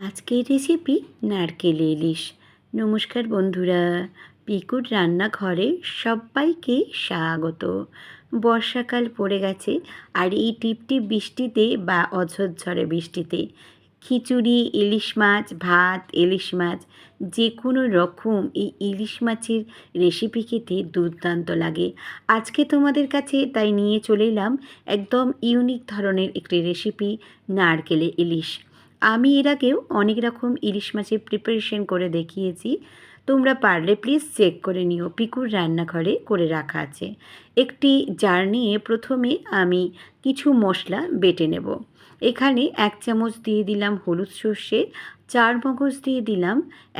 আজকের রেসিপি নারকেল ইলিশ। নমস্কার বন্ধুরা, পিকুর রান্নাঘরে সবাইকে স্বাগত। বর্ষাকাল পড়ে গেছে আর এই টিপটিপ বৃষ্টিতে বা অঝরঝরে বৃষ্টিতে খিচুড়ি, ইলিশ মাছ, ভাত, ইলিশ মাছ যে কোনো রকম এই ইলিশ মাছের রেসিপি খেতে দুর্দান্ত লাগে। আজকে তোমাদের কাছে তাই নিয়ে চলে এলাম একদম ইউনিক ধরনের একটি রেসিপি নারকেলে ইলিশ। আমি এর আগেও অনেক রকম ইলিশ মাছের প্রিপারেশন করে দেখিয়েছি। তোমরা পারলে প্লিজ চেক করে নিও। পিকুর রান্নাঘরে করে রাখা আছে। একটি জার নিয়ে প্রথমে আমি কিছু মশলা বেটে নেব। এখানে এক চামচ দিয়ে দিলাম হলুদ সর্ষে, চার মগজ দিয়ে দিলাম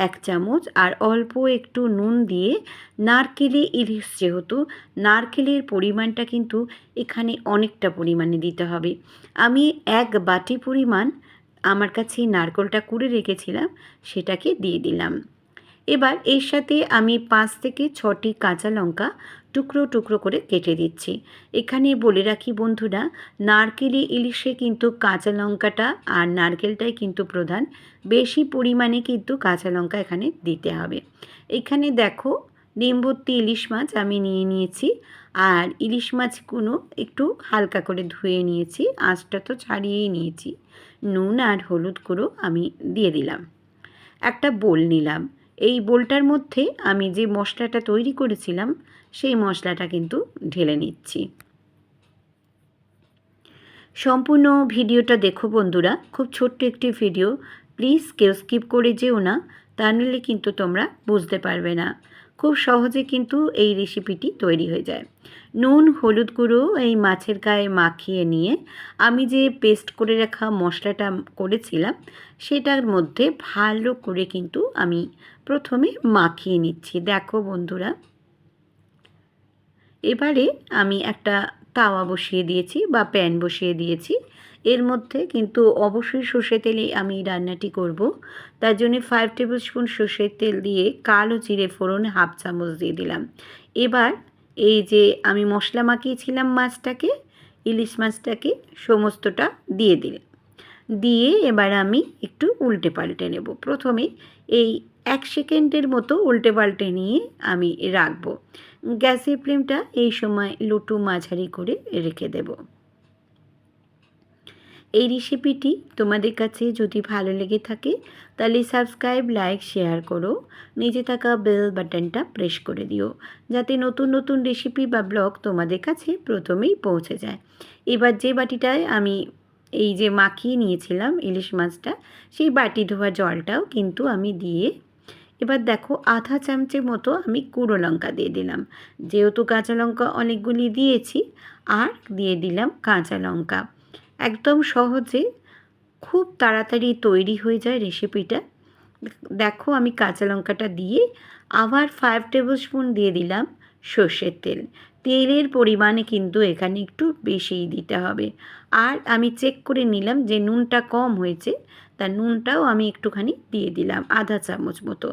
এক চামচ, আর অল্প একটু নুন দিয়ে নারকেলে ইলিশ যেহেতু, নারকেলের পরিমাণটা কিন্তু এখানে অনেকটা পরিমাণে দিতে হবে। আমি এক বাটি পরিমাণ আমার কাছে নারকলটা কুড়ে রেখেছিলাম, সেটাকে দিয়ে দিলাম। এবার এর সাথে আমি পাঁচ থেকে ছটি কাঁচা লঙ্কা টুকরো টুকরো করে কেটে দিচ্ছি। এখানে বলে রাখি বন্ধুরা, নারকেলে ইলিশে কিন্তু কাঁচা লঙ্কাটা আর নারকেলটাই কিন্তু প্রধান। বেশি পরিমাণে কিন্তু কাঁচা লঙ্কা এখানে দিতে হবে। এখানে দেখো ডিমভর্তি ইলিশ মাছ আমি নিয়ে নিয়েছি। আর ইলিশ মাছগুলো একটু হালকা করে ধুয়ে নিয়েছি। আঁচটা তো ছাড়িয়েই নিয়েছি। নুন আর হলুদ গুঁড়ো আমি দিয়ে দিলাম। একটা বোল নিলাম। এই বোলটার মধ্যে আমি যে মশলাটা তৈরি করেছিলাম, সেই মশলাটা কিন্তু ঢেলে নিচ্ছি। সম্পূর্ণ ভিডিওটা দেখো বন্ধুরা। খুব ছোট্ট একটি ভিডিও। প্লিজ কেউ স্কিপ করে যেও না। তা নিলে কিন্তু তোমরা বুঝতে পারবে না। খুব সহজে কিন্তু এই রেসিপিটি তৈরি হয়ে যায়। নুন, হলুদ গুঁড়ো এই মাছের গায়ে মাখিয়ে নিয়ে আমি যে পেস্ট করে রাখা মশলাটা করেছিলাম, সেটার মধ্যে ভালো করে কিন্তু আমি প্রথমে মাখিয়ে নিচ্ছি। দেখো বন্ধুরা। এবারে আমি একটা তাওয়া বসিয়ে দিয়েছি বা প্যান বসিয়ে দিয়েছি। এর মধ্যে কিন্তু অবশ্যই সর্ষে তেলে আমি রান্নাটি করব। তার জন্য ফাইভ টেবিল স্পুন সর্ষের তেল দিয়ে কালো জিরে ফোড়ন হাফ চামচ দিয়ে দিলাম। এবার এই যে আমি মশলা মাখিয়েছিলাম মাছটাকে, ইলিশ মাছটাকে, সমস্তটা দিয়ে দিলাম। দিয়ে এবার আমি একটু উল্টে পাল্টে নেব। প্রথমে এই এক সেকেন্ডের মতো উল্টে পাল্টে নিয়ে আমি রাখব। গ্যাসের ফ্লেমটা এই সময় লুটু মাঝারি করে রেখে দেবো। এই রেসিপিটি তোমাদের কাছে যদি ভালো লেগে থাকে, তাহলে সাবস্ক্রাইব লাইক শেয়ার করো। নিচে থাকা বেল বাটনটা প্রেস করে দিও, যাতে নতুন নতুন রেসিপি বা ব্লগ তোমাদের কাছে প্রথমেই পৌঁছে যায়। এবার যে বাটিটায় আমি এই যে মাখিয়ে নিয়েছিলাম ইলিশ মাছটা, সেই বাটি ধোয়া জলটাও কিন্তু আমি দিয়ে, এবার দেখো আধা চামচের মতো আমি কুড়ো লঙ্কা দিয়ে দিলাম। যেহেতু কাঁচা লঙ্কা অনেকগুলি দিয়েছি, আর দিয়ে দিলাম কাঁচা লঙ্কা। একদম সহজে খুব তাড়াতাড়ি তৈরি হয়ে যায় রেসিপিটা দেখো আমি কাঁচা লঙ্কাটা দিয়ে আবার ফাইভ টেবিল স্পুন দিয়ে দিলাম সর্ষের তেল। তেলের পরিমাণে কিন্তু এখানে একটু বেশিই দিতে হবে। আর আমি চেক করে নিলাম যে নুনটা কম হয়েছে, তা নুনটাও আমি একটুখানি দিয়ে দিলাম আধা চামচ মতো।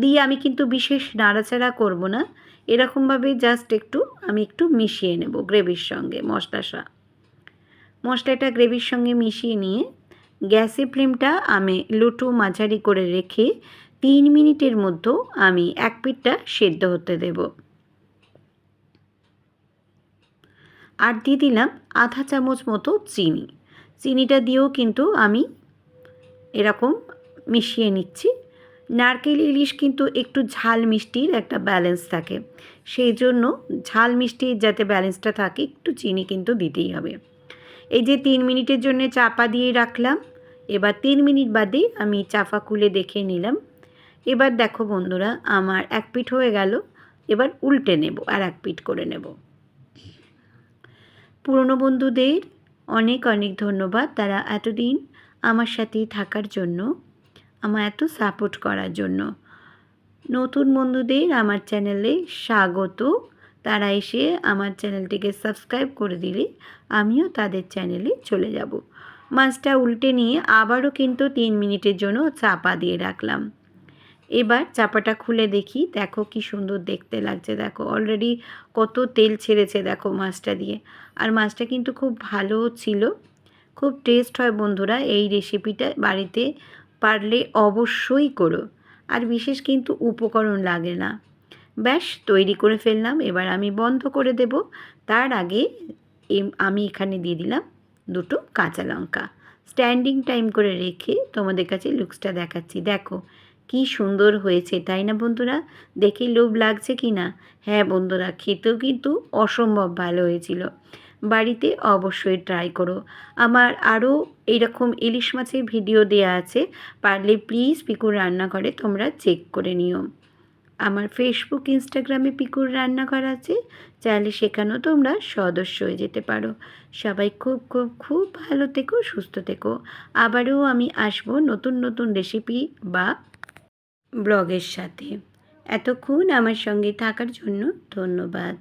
দিয়ে আমি কিন্তু বিশেষ নাড়াচাড়া করব না। এরকমভাবে জাস্ট একটু আমি একটু মিশিয়ে নেব গ্রেভির সঙ্গে মশলা মশলাটা গ্রেভির সঙ্গে মিশিয়ে নিয়ে গ্যাসের ফ্লেমটা আমি লুটু মাঝারি করে রেখে তিন মিনিটের মধ্যে আমি এক পিঠটা সেদ্ধ হতে দেব। আর দিয়ে দিলাম আধা চামচ মতো চিনি। চিনিটা দিয়েও কিন্তু আমি এরকম মিশিয়ে নিচ্ছি। নারকেল, ইলিশ কিন্তু একটু ঝাল মিষ্টির একটা ব্যালেন্স থাকে। সেই জন্য ঝাল মিষ্টির যাতে ব্যালেন্সটা থাকে, একটু চিনি কিন্তু দিতেই হবে। এই যে তিন মিনিটের জন্য চাপা দিয়ে রাখলাম। এবার তিন মিনিট বাদে আমি চাপা খুলে দেখে নিলাম। এবার দেখো বন্ধুরা, আমার এক পিঠ হয়ে গেল। এবার উল্টে নেব আর এক পিঠ করে নেব। পুরনো বন্ধুদের অনেক অনেক ধন্যবাদ তারা এতদিন আমার সাথে থাকার জন্য, আমার এত সাপোর্ট করার জন্য। নতুন বন্ধুদের আমার চ্যানেলে স্বাগত। তারা এসে আমার চ্যানেলটিকে সাবস্ক্রাইব করে দিলে আমিও তাদের চ্যানেলে চলে যাব। মাছটা উল্টে নিয়ে আবারও কিন্তু তিন মিনিটের জন্য চাপা দিয়ে রাখলাম। এবার চাপাটা খুলে দেখি, দেখো কি সুন্দর দেখতে লাগছে, দেখো অলরেডি কত তেল ছেড়েছে, দেখো মাছটা দিয়ে। আর মাছটা কিন্তু খুব ভালো ছিল। খুব টেস্ট হয় বন্ধুরা, এই রেসিপিটা বাড়িতে পারলে অবশ্যই করো। আর বিশেষ কিন্তু উপকরণ লাগে না। ব্যাস, তৈরি করে ফেললাম। এবার আমি বন্ধ করে দেব। তার আগে আমি এখানে দিয়ে দিলাম দুটো কাঁচা লঙ্কা। স্ট্যান্ডিং টাইম করে রেখে তোমাদের কাছে লুকসটা দেখাচ্ছি। দেখো, কি সুন্দর হয়েছে, তাই না বন্ধুরা? দেখে লোভ লাগছে কি না? হ্যাঁ বন্ধুরা, খেতেও কিন্তু অসম্ভব ভালো হয়েছিল। বাড়িতে অবশ্যই ট্রাই করো। আমার আরও এইরকম ইলিশ মাছের ভিডিও দেওয়া আছে। পারলে প্লিজ পিকুর রান্নাঘরে তোমরা চেক করে নিও। আমার ফেসবুক ইনস্টাগ্রামে পিকুর রান্নাঘর আছে। চাইলে সেখানেও তোমরা সদস্য হয়ে যেতে পারো। সবাই খুব খুব খুব ভালো থেকো, সুস্থ থেকো। আবারও আমি আসব নতুন নতুন রেসিপি বা ব্লগের সাথে। এতক্ষণ আমার সঙ্গে থাকার জন্য ধন্যবাদ।